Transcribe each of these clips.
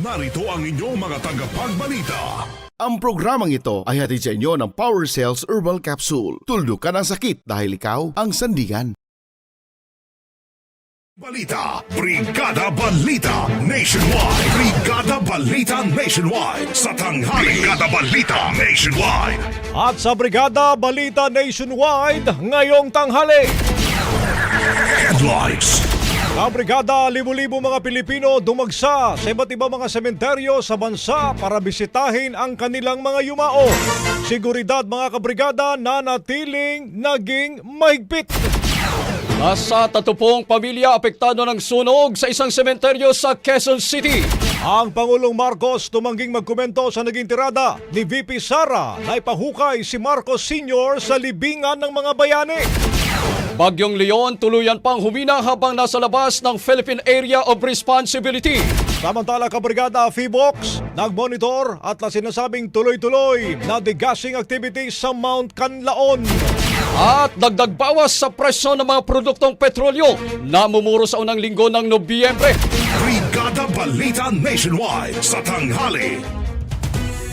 narito ang inyong mga tagapagbalita. Ang programang ito ay hatid sa inyo ng Power Cells Herbal Capsule. Tuldok ka ng sakit dahil ikaw ang sandigan. Balita, Brigada Balita Nationwide. Brigada Balita Nationwide sa tanghali. Brigada Balita Nationwide. At sa Brigada Balita Nationwide ngayong tanghali. Headlines. Kabrigada, libo-libo mga Pilipino dumagsa sa iba't ibang mga sementeryo sa bansa para bisitahin ang kanilang mga yumao. Seguridad mga kabrigada na natiling naging mahigpit. Nasa tatupong pamilya apektado ng sunog sa isang sementeryo sa Quezon City. Ang Pangulong Marcos tumangging magkomento sa naging tirada ni VP Sara na ipahukay si Marcos Sr. sa libingan ng mga bayani. Bagyong Leon tuluyan pang humina habang nasa labas ng Philippine Area of Responsibility. Samantala kabrigada Fibox, nagmonitor at na sinasabing tuloy-tuloy na degassing activities sa Mount Canlaon. At dagdag bawas sa presyo ng mga produktong petrolyo na mumuro sa unang linggo ng Nobyembre. Brigada Balita Nationwide sa tanghali.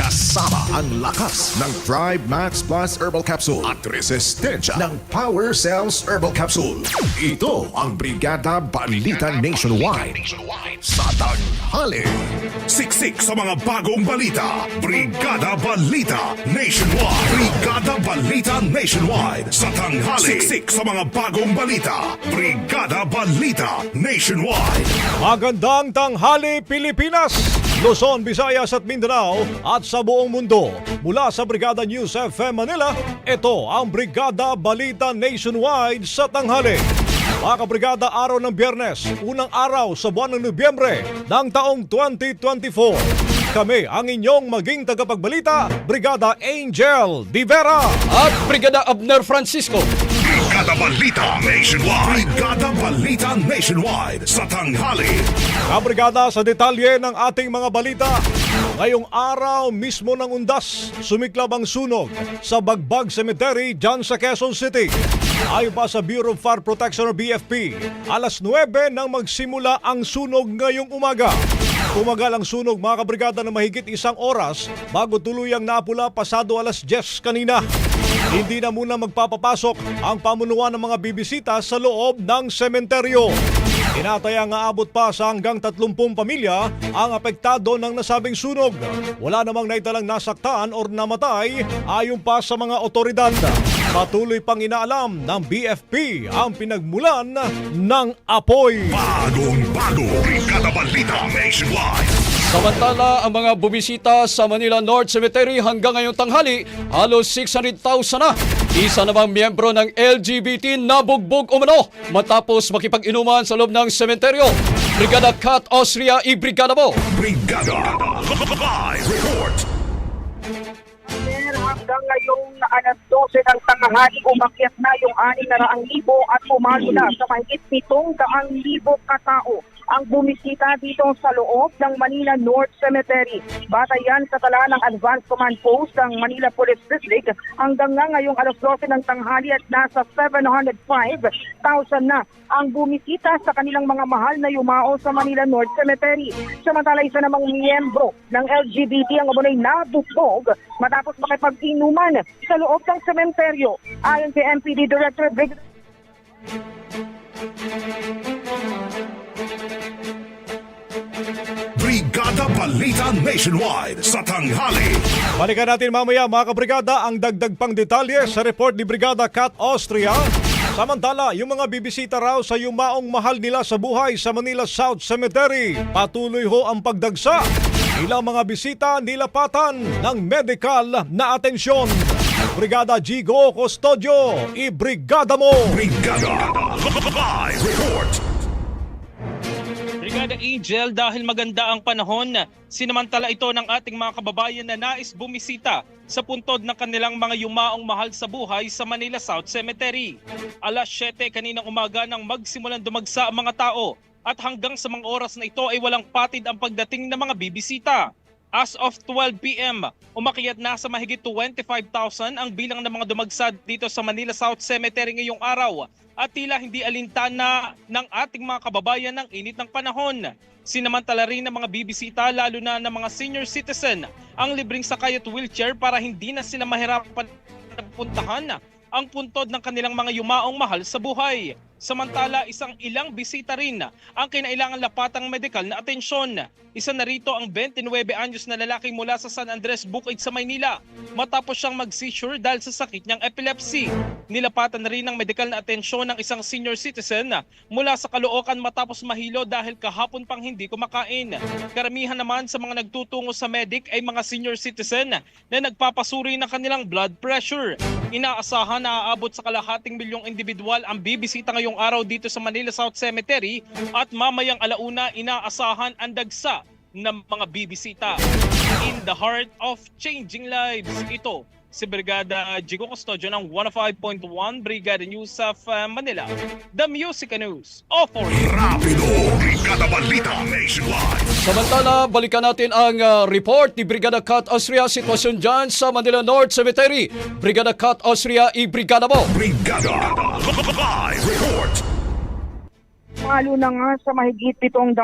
Kasama ang lakas ng Thrive Max Plus Herbal Capsule at resistensya ng Power Cells Herbal Capsule. Ito ang Brigada Balita Nationwide sa tanghali. Siksik sa mga bagong balita. Brigada Balita Nationwide. Brigada Balita Nationwide sa tanghali. Siksik sa mga bagong balita. Brigada Balita Nationwide. Magandang tanghali Pilipinas, Luzon, Visayas at Mindanao at sa buong mundo. Mula sa Brigada News FM Manila, ito ang Brigada Balita Nationwide sa tanghali. Mga kabrigada, araw ng biyernes, unang araw sa buwan ng Nobyembre ng taong 2024. Kami ang inyong maging tagapagbalita, Brigada Angel Di Vera. At Brigada Abner Francisco. Brigada Balita Nationwide. Brigada Balita Nationwide sa tanghali. Kabrigada sa detalye ng ating mga balita. Ngayong araw mismo ng undas, sumiklab ang sunog sa Bagbag Cemetery dyan sa Quezon City. Ayon pa sa Bureau of Fire Protection o BFP, alas 9 nang magsimula ang sunog ngayong umaga. Tumagal ang sunog mga kabrigada na mahigit isang oras bago tuluyang napula pasado alas 10 kanina. Hindi na muna magpapapasok ang pamunuan ng mga bibisita sa loob ng sementeryo. Tinataya nga abot pa sa hanggang 30 pamilya ang apektado ng nasabing sunog. Wala namang naitalang nasaktan or namatay ayon pa sa mga otoridad. Patuloy pang inaalam ng BFP ang pinagmulan ng apoy. Bagong bago. Brigada Balita Nationwide. Samantala, ang mga bumisita sa Manila North Cemetery hanggang ngayong tanghali, halos 600,000 na. Isa namang miyembro ng LGBT nabugbog umano matapos makipag-inuman sa loob ng sementeryo. Brigada Kat Austria, i-brigada mo! Brigada. Live report. Hanggang ngayong alas 12 ng tanghali, umakyat na yung 600,000 at pumalo na sa mahigit 700,000 katao ang bumisita dito sa loob ng Manila North Cemetery. Batayan sa tala ng Advanced Command Post ng Manila Police District hanggang nga ngayong alas 12 ng tanghali at nasa 705,000 na ang bumisita sa kanilang mga mahal na yumao sa Manila North Cemetery. Samantala isa namang miyembro ng LGBT ang umunay nabugbog matapos makipag-inuman sa loob ng sementeryo. Ayon kay MPD Director Brigadier Brigada Balita Nationwide sa tanghali. Balikan natin mamaya mga kabrigada ang dagdag pang detalye sa report ni Brigada Kat Austria. Samantala, yung mga bibisita raw sa yumaong mahal nila sa buhay sa Manila South Cemetery, patuloy ho ang pagdagsa. Ilang mga bisita nilapatan ng medical na atensyon. Brigada Gigo Custodio, i-brigada mo! Brigada. Live report. Brigada Angel dahil maganda ang panahon, sinamantala ito ng ating mga kababayan na nais bumisita sa puntod ng kanilang mga yumaong mahal sa buhay sa Manila South Cemetery. Alas 7 kaninang umaga nang magsimulan dumagsa ang mga tao at hanggang sa mga oras na ito ay walang patid ang pagdating ng mga bibisita. As of 12 p.m., umakyat na sa mahigit 25,000 ang bilang ng mga dumagsad dito sa Manila South Cemetery ngayong araw at tila hindi alintana ng ating mga kababayan ng init ng panahon. Sinamantala rin ng mga bibisita lalo na ng mga senior citizen ang libreng sakay at wheelchair para hindi na sila mahirapan puntahan ang puntod ng kanilang mga yumaong mahal sa buhay. Samantala, isang ilang bisita rin ang kinailangan lapatang medikal na atensyon. Isa na rito ang 29 anyos na lalaki mula sa San Andres, Bukid sa Maynila matapos siyang mag-seizure dahil sa sakit niyang epilepsy. Nilapatan na rin ng medikal na atensyon ng isang senior citizen mula sa Caloocan matapos mahilo dahil kahapon pang hindi kumakain. Karamihan naman sa mga nagtutungo sa medic ay mga senior citizen na nagpapasuri ng kanilang blood pressure. Inaasahan na aabot sa kalahating milyong individual ang bibisita ngayong araw dito sa Manila South Cemetery at mamayang alauna inaasahan ang dagsa ng mga bibisita. In the heart of changing lives, ito si Brigada Jigo Custodio ng 105.1 Brigada News of uh, Manila. The Music News. Authority. Rapido. Brigada Balita Nationwide. Samantala, balikan natin ang uh, report ni Brigada Kat Austria sitwasyon dyan sa Manila North Cemetery. Brigada Kat Austria, i-brigada mo! Brigada. Live report. Palo na nga sa mahigit 700,000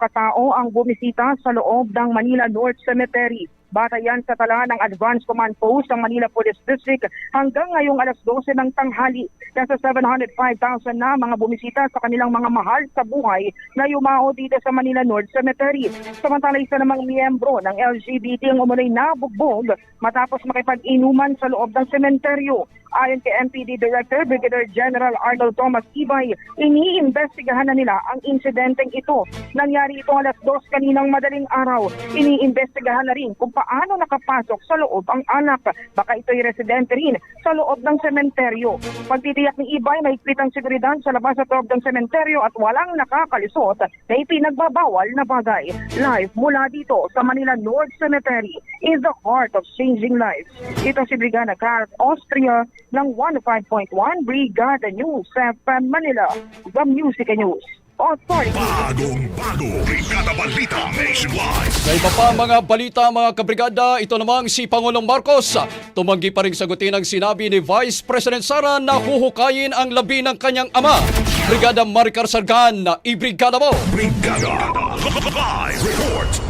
katao ang bumisita sa loob ng Manila North Cemetery. Batayan sa tala ng Advanced Command Post ng Manila Police District hanggang ngayong alas 12 ng tanghali. Nasa 705,000 na mga bumisita sa kanilang mga mahal sa buhay na yumao dito sa Manila North Cemetery. Samantala isa namang miyembro ng LGBT ang umunay nabugbog matapos makipag-inuman sa loob ng sementeryo. Ayon kay MPD Director Brigadier General Arnold Thomas Ibay, iniimbestigahan na nila ang insidenteng ito. Nangyari ito alas 2 kaninang madaling araw. Iniimbestigahan na rin kung paano nakapasok sa loob ang anak. Baka ito'y residente rin sa loob ng sementeryo. Pagtitiyak ni Ibay, mahigpit ang seguridad sa labas at loob ng sementeryo at walang nakakalisot na ipinagbabawal na bagay. Live mula dito sa Manila North Cemetery is the heart of changing lives. Ito si Brigada Kat Austria ng 105.1 Brigada News FM Manila, The Music News Authority. Bagong bago, Brigada Balita Nationwide. Sa iba pa mga balita mga kabrigada, ito namang si Pangulong Marcos. Tumanggi pa rin sagutin ang sinabi ni Vice President Sara na huhukayin ang labi ng kanyang ama. Brigada Maricar Sargan, ibrigada mo! Brigada Live Report.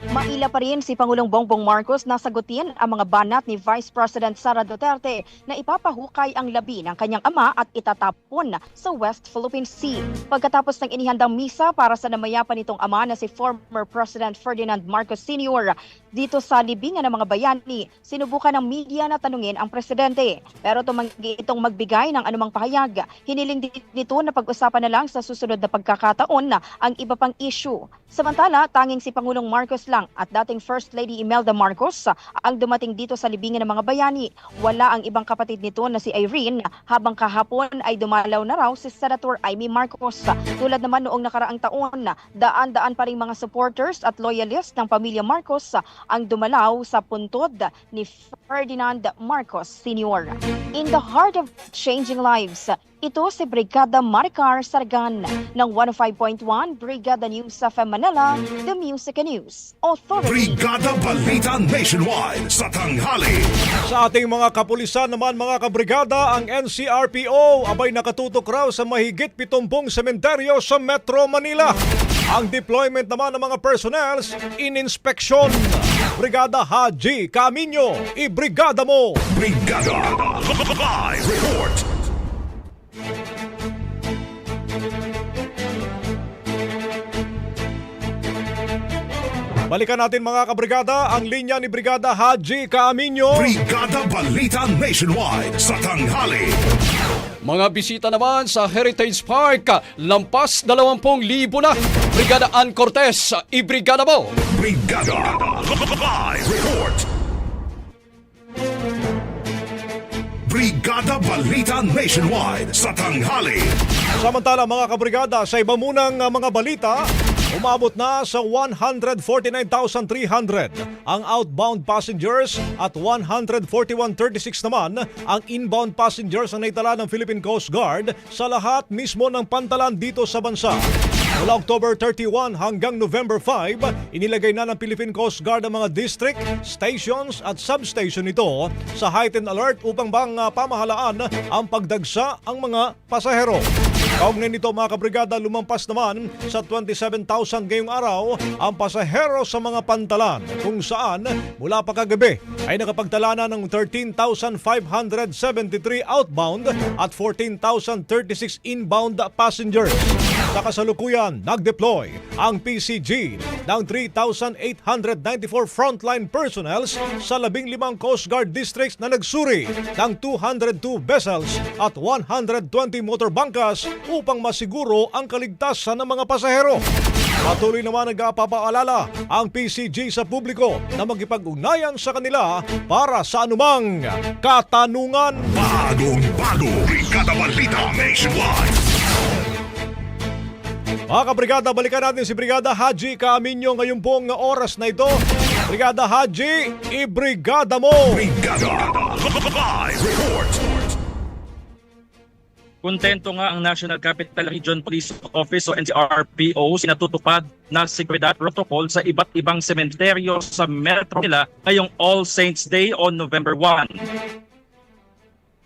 Maila pa rin si Pangulong Bongbong Marcos na sagutin ang mga banat ni Vice President Sara Duterte na ipapahukay ang labi ng kanyang ama at itatapon sa West Philippine Sea. Pagkatapos ng inihandang misa para sa namayapan nitong ama na si former President Ferdinand Marcos Sr. Dito sa libingan ng mga bayani, sinubukan ng media na tanungin ang presidente. Pero tumanggi itong magbigay ng anumang pahayag. Hiniling din nito na pag-usapan na lang sa susunod na pagkakataon ang iba pang issue. Samantala, tanging si Pangulong Marcos lang at dating First Lady Imelda Marcos ang dumating dito sa libingan ng mga bayani. Wala ang ibang kapatid nito na si Irene habang kahapon ay dumalaw na raw si Senator Amy Marcos. Tulad naman noong nakaraang taon, daan-daan pa rin mga supporters at loyalists ng pamilya Marcos ang dumalaw sa puntod ni Ferdinand Marcos Sr. In the heart of changing lives, ito si Brigada Maricar Sargan ng 105.1 Brigada News sa Manila, The Music News Authority. Brigada Balita Nationwide sa tanghali. Sa ating mga kapulisan naman mga kabrigada, ang NCRPO abay nakatutok raw sa mahigit 70 sementeryo sa Metro Manila. Ang deployment naman ng mga personnels in inspection. Brigada Haji Camino, ibrigada mo! Brigada Live Report. Balikan natin mga kabrigada ang linya ni Brigada Haji Camino. Brigada Balita Nationwide sa tanghali. Mga bisita naman sa Heritage Park, lampas 20,000 na. Brigada Ann Cortez, ibrigada mo! Brigada Live Report. Brigada Balita Nationwide sa tanghali. Samantala mga kabrigada, sa iba munang uh, mga balita, umabot na sa 149,300 ang outbound passengers at 141,36 naman ang inbound passengers ang naitala ng Philippine Coast Guard sa lahat mismo ng pantalan dito sa bansa. Mula October 31 hanggang November 5, inilagay na ng Philippine Coast Guard ang mga district, stations at substation nito sa heightened alert upang bang uh, pamahalaan ang pagdagsa ang mga pasahero. Kaugnay nito mga kabrigada, lumampas naman sa 27,000 ngayong araw ang pasahero sa mga pantalan kung saan mula pa kagabi ay nakapagtala na ng 13,573 outbound at 14,036 inbound passengers. Sa kasalukuyan, nag-deploy ang PCG ng 3,894 frontline personnels sa 15 Coast Guard districts na nagsuri ng 202 vessels at 120 motor bangkas upang masiguro ang kaligtasan ng mga pasahero. Patuloy naman nagpapaalala ang PCG sa publiko na magipag-ugnayan sa kanila para sa anumang katanungan. Bagong bago, Brigada Balita Nationwide. Mga kabrigada, balikan natin si Brigada Haji Camino ngayong pong oras na ito. Brigada Haji, ibrigada mo! Brigada Live Report. Kontento nga ang National Capital Region Police Office o NCRPO sinatutupad na seguridad protocol sa iba't ibang sementeryo sa Metro Manila ngayong All Saints Day on November 1.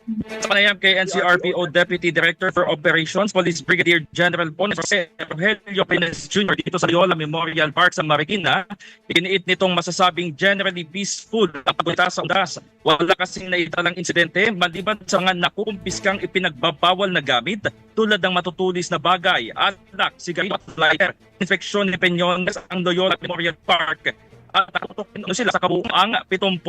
Sa panayam kay NCRPO Deputy Director for Operations, Police Brigadier General Ponce Rogelio Pines Jr. dito sa Loyola Memorial Park sa Marikina, ikiniit nitong masasabing generally peaceful ang pagpunta sa undas. Wala kasing naitalang insidente maliban sa mga nakukumpiskang ipinagbabawal na gamit tulad ng matutulis na bagay, alak, sigarilyo at lighter. Infeksyon ni Peñones ang Loyola Memorial Park at nakatutok sila sa kabuuang 76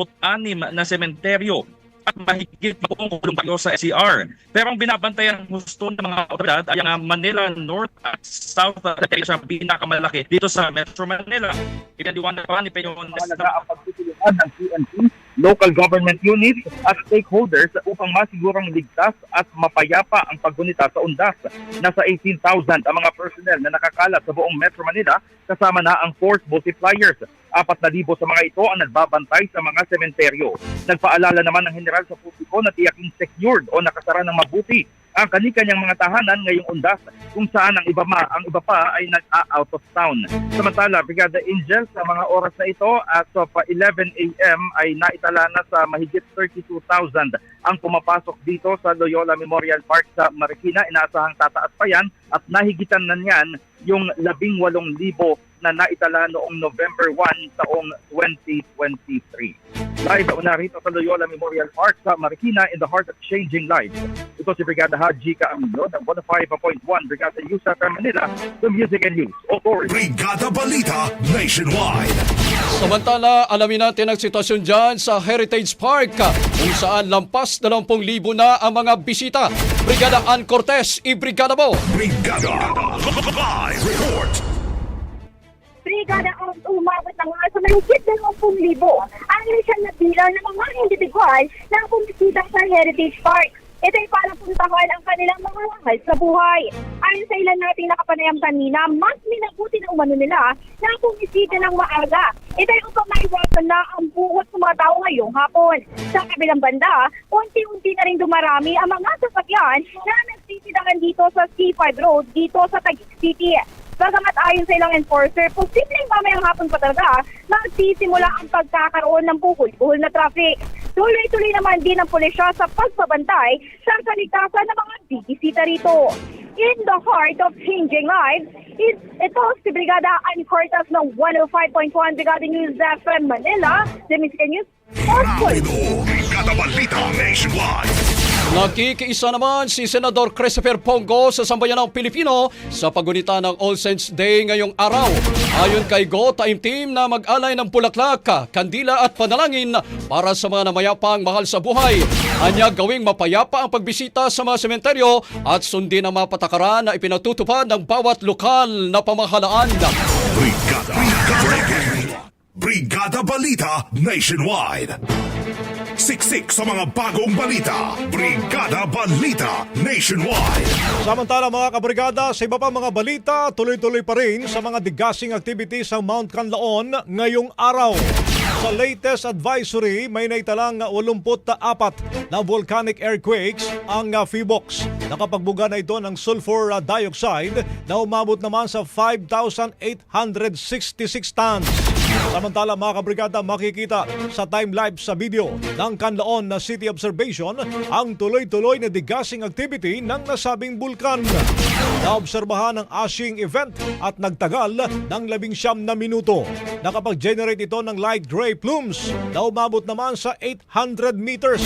na sementeryo at mahigit na buong kulong bayo sa SCR. Pero ang binabantayan gusto ng mga otoridad ay ang Manila North at South na siya pinakamalaki dito sa Metro Manila. Ipinadiwanag pa ni Peñones mahalaga ang pagtutulungan ng PNP local government units at stakeholders upang masigurong ligtas at mapayapa ang paggunita sa undas. Nasa 18,000 ang mga personnel na nakakalat sa buong Metro Manila kasama na ang force multipliers. Apat na libo sa mga ito ang nagbabantay sa mga sementeryo. Nagpaalala naman ng general sa publiko na tiyaking secured o nakasara ng mabuti ang kani-kanyang mga tahanan ngayong undas kung saan ang iba ma, ang iba pa ay nag-out of town. Samantala, Brigada Angel sa mga oras na ito as of uh, 11 a.m. ay naitala na sa mahigit 32,000 ang pumapasok dito sa Loyola Memorial Park sa Marikina. Inaasahang tataas pa yan at nahigitan na niyan yung 18,000 na naitala noong November 1 taong 2023. Live una rito sa Loyola Memorial Park sa Marikina in the heart of changing lives. Ito si Brigada Haji Kaamino ng 105.1 Brigada News FM Manila, the Music and News Authority. Brigada Balita Nationwide. Samantala, alamin natin ang sitwasyon dyan sa Heritage Park kung saan lampas 20,000 na ang mga bisita. Brigada Ann Cortez, i-brigada mo! Brigada Live Report. Brigada ang umabot na nga sa mahigit ng 10,000 ang inisyal na bilang ng mga individual na bumisita sa Heritage Park. Ito ay para puntahan ang kanilang mga mahal sa buhay. Ayon sa ilan nating nakapanayam kanina, mas minabuti na umano nila na bumisita ng maaga. Ito ay upang maiwasan na ang buhot sa mga tao ngayong hapon. Sa kabilang banda, unti-unti na rin dumarami ang mga sasakyan na nagsisidangan dito sa C5 Road dito sa Taguig City. Bagamat ayon sa ilang enforcer, posibleng mamayang hapon pa talaga magsisimula ang pagkakaroon ng buhol-buhol na traffic. Tuloy-tuloy naman din ang pulisya sa pagbabantay sa kaligtasan ng mga bibisita rito. In the heart of changing lives, is ito si Brigada Ann Cortas ng 105.1 Brigada News FM Manila, Music News. Rapido. Brigada Balita Nationwide. Nakikiisa naman si Senador Christopher Pongo sa sambayanang Pilipino sa pagunita ng All Saints Day ngayong araw. Ayon kay Go Time Team na mag-alay ng bulaklak, kandila at panalangin para sa mga namayapang mahal sa buhay. Anya gawing mapayapa ang pagbisita sa mga sementeryo at sundin ang mga patakaran na ipinatutupad ng bawat lokal na pamahalaan. Brigada. Brigada. Brigada Balita Nationwide. Siksik sa mga bagong balita. Brigada Balita Nationwide. Samantala mga kabrigada, sa iba pa mga balita, tuloy-tuloy pa rin sa mga degassing activities sa Mount Canlaon ngayong araw. Sa latest advisory, may naitalang 84 na volcanic earthquakes ang uh, PHIVOX. Nakapagbuga na ito ng sulfur uh, dioxide na umabot naman sa 5,866 tons. Samantala mga kabrigada makikita sa time live sa video ng Canlaon na City Observation ang tuloy-tuloy na degassing activity ng nasabing bulkan. Naobserbahan ang ashing event at nagtagal ng labing siyam na minuto. Nakapag-generate ito ng light gray plumes na umabot naman sa 800 meters.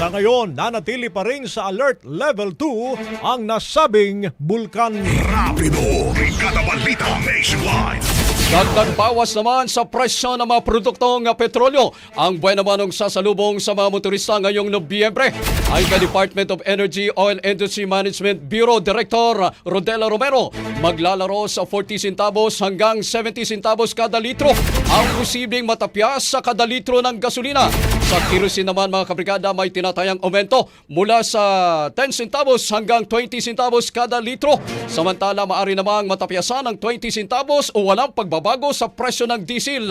Sa ngayon, nanatili pa rin sa alert level 2 ang nasabing bulkan. Rapido. Brigada Balita Nationwide. Dagdag bawas naman sa presyo ng mga produktong petrolyo ang buwan naman ng sasalubong sa mga motorista ngayong Nobyembre. Ayon kay Department of Energy Oil Industry Management Bureau Director Rodela Romero, maglalaro sa 40 centavos hanggang 70 centavos kada litro ang posibleng matapyas sa kada litro ng gasolina. Sa kerosene naman mga kabrigada may tinatayang aumento mula sa 10 centavos hanggang 20 centavos kada litro. Samantala maari namang matapyasan ng 20 centavos o walang pagbabago sa presyo ng diesel.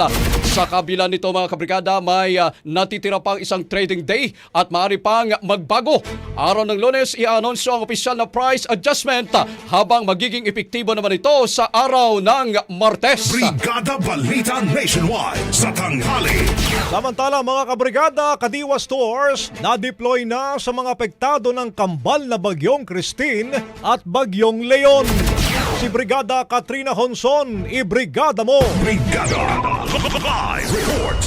Sa kabila nito mga kabrigada may ah, natitira pang isang trading day at maari pang magbago. Araw ng lunes i-anunsyo ang opisyal na price adjustment habang magiging epektibo naman ito sa araw ng Martes. Brigada Balita Nationwide sa tanghali. Samantala mga kabrigada, Kadiwa Stores na-deploy na sa mga apektado ng kambal na bagyong Christine at bagyong Leon. Si Brigada Katrina Honson, i-brigada mo! Brigada Live Report.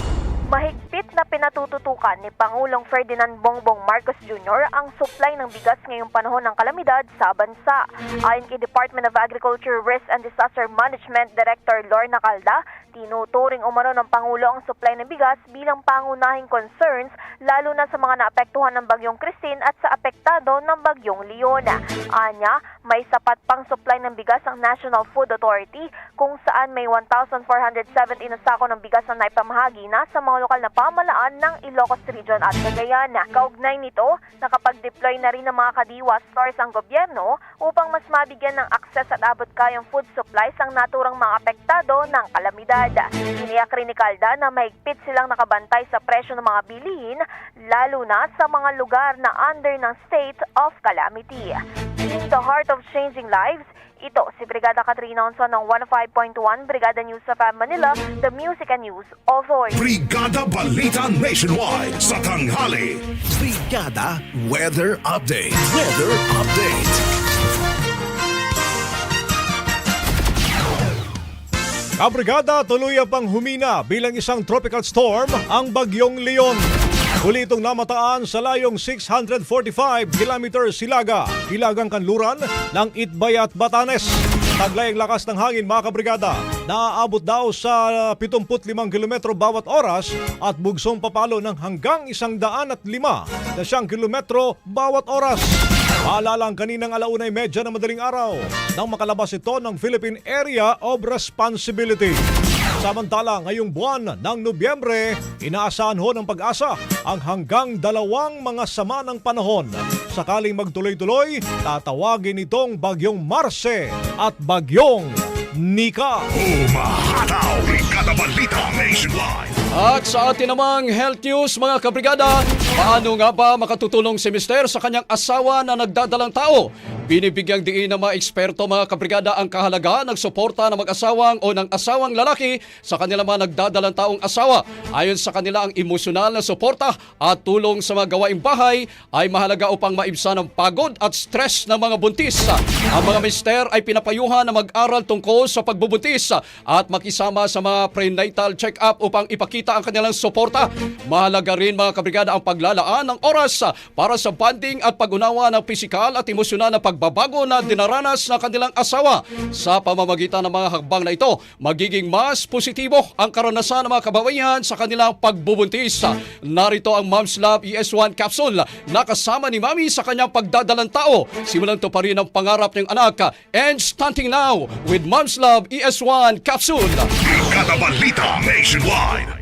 Mahigpit na pinatututukan ni Pangulong Ferdinand Bongbong Marcos Jr. ang supply ng bigas ngayong panahon ng kalamidad sa bansa. Ayon kay Department of Agriculture Risk and Disaster Management Director Lorna Calda, tinuturing umano ng Pangulo ang supply ng bigas bilang pangunahing concerns lalo na sa mga naapektuhan ng bagyong Christine at sa apektado ng bagyong Leona. Anya, may sapat pang supply ng bigas ang National Food Authority kung saan may 1,470 na sako ng bigas na naipamahagi na sa mga lokal na pamalaan ng Ilocos Region at Cagayan. Kaugnay nito, nakapag-deploy na rin ng mga kadiwa stores ang gobyerno upang mas mabigyan ng akses at abot kayang food supplies ang naturang mga apektado ng kalamidad. Iniyak rin ni Calda na mahigpit silang nakabantay sa presyo ng mga bilihin, lalo na sa mga lugar na under ng state of calamity. In the heart of changing lives, ito si Brigada Katrina Onson ng 105.1 Brigada News sa Manila, the Music and News Authority. Brigada Balita Nationwide sa tanghali. Brigada Weather Update. Weather Update. Kabrigada tuluyan pang humina bilang isang tropical storm ang Bagyong Leon. Huli itong namataan sa layong 645 km Silaga, Hilagang Kanluran ng Itbay at Batanes. Taglay ang lakas ng hangin mga kabrigada. Naaabot daw sa 75 km bawat oras at bugsong papalo ng hanggang 105 na kilometro bawat oras. Paalala ang kaninang alaunay medya na madaling araw nang makalabas ito ng Philippine Area of Responsibility. Samantala, ngayong buwan ng Nobyembre, inaasahan ho ng pag-asa ang hanggang dalawang mga sama ng panahon. Sakaling magtuloy-tuloy, tatawagin itong Bagyong Marse at Bagyong Nika. Umahataw. Brigada Balita Nationwide. At sa atin namang health news mga kabrigada, paano nga ba makatutulong si Mister sa kanyang asawa na nagdadalang tao? Binibigyang diin ng mga eksperto mga kabrigada ang kahalaga ng suporta ng mag-asawang o ng asawang lalaki sa kanilang mga nagdadalang taong asawa. Ayon sa kanila ang emosyonal na suporta at tulong sa mga gawaing bahay ay mahalaga upang maibsan ang pagod at stress ng mga buntis. Ang mga mister ay pinapayuhan na mag-aral tungkol sa pagbubuntis at makisama sa mga prenatal check-up upang ipakita ang kanilang suporta. Mahalaga rin mga kabrigada ang paglalaan ng oras para sa bonding at pag-unawa ng pisikal at emosyonal na pagbabago na dinaranas ng kanilang asawa. Sa pamamagitan ng mga hagbang na ito, magiging mas positibo ang karanasan ng mga kababayan sa kanilang pagbubuntis. Narito ang Mom's Love ES1 capsule na kasama ni Mami sa kanyang pagdadalang tao. Simulan to pa rin ang pangarap ng anak and stunting now with Mom's Love ES1 capsule. Brigada Balita Nationwide.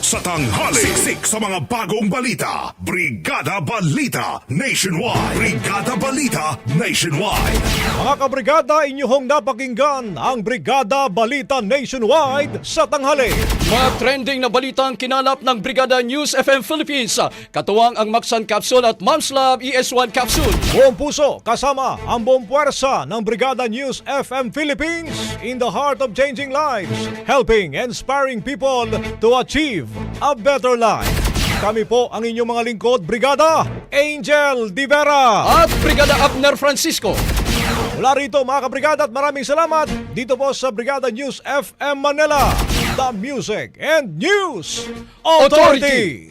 Sa tanghali. Siksik sa mga bagong balita. Brigada Balita Nationwide. Brigada Balita Nationwide. Mga kabrigada, inyong napakinggan ang Brigada Balita Nationwide sa tanghali. Mga trending na balita ang kinalap ng Brigada News FM Philippines. Katuwang ang Maxan Capsule at Mom's Love ES1 Capsule. Buong puso kasama ang buong puwersa ng Brigada News FM Philippines in the heart of changing lives, helping and inspiring people to achieve a better life. Kami po ang inyong mga lingkod, Brigada Angel Divera. At Brigada Abner Francisco. Mula rito mga kabrigada at maraming salamat dito po sa Brigada News FM Manila, the Music and News Authority.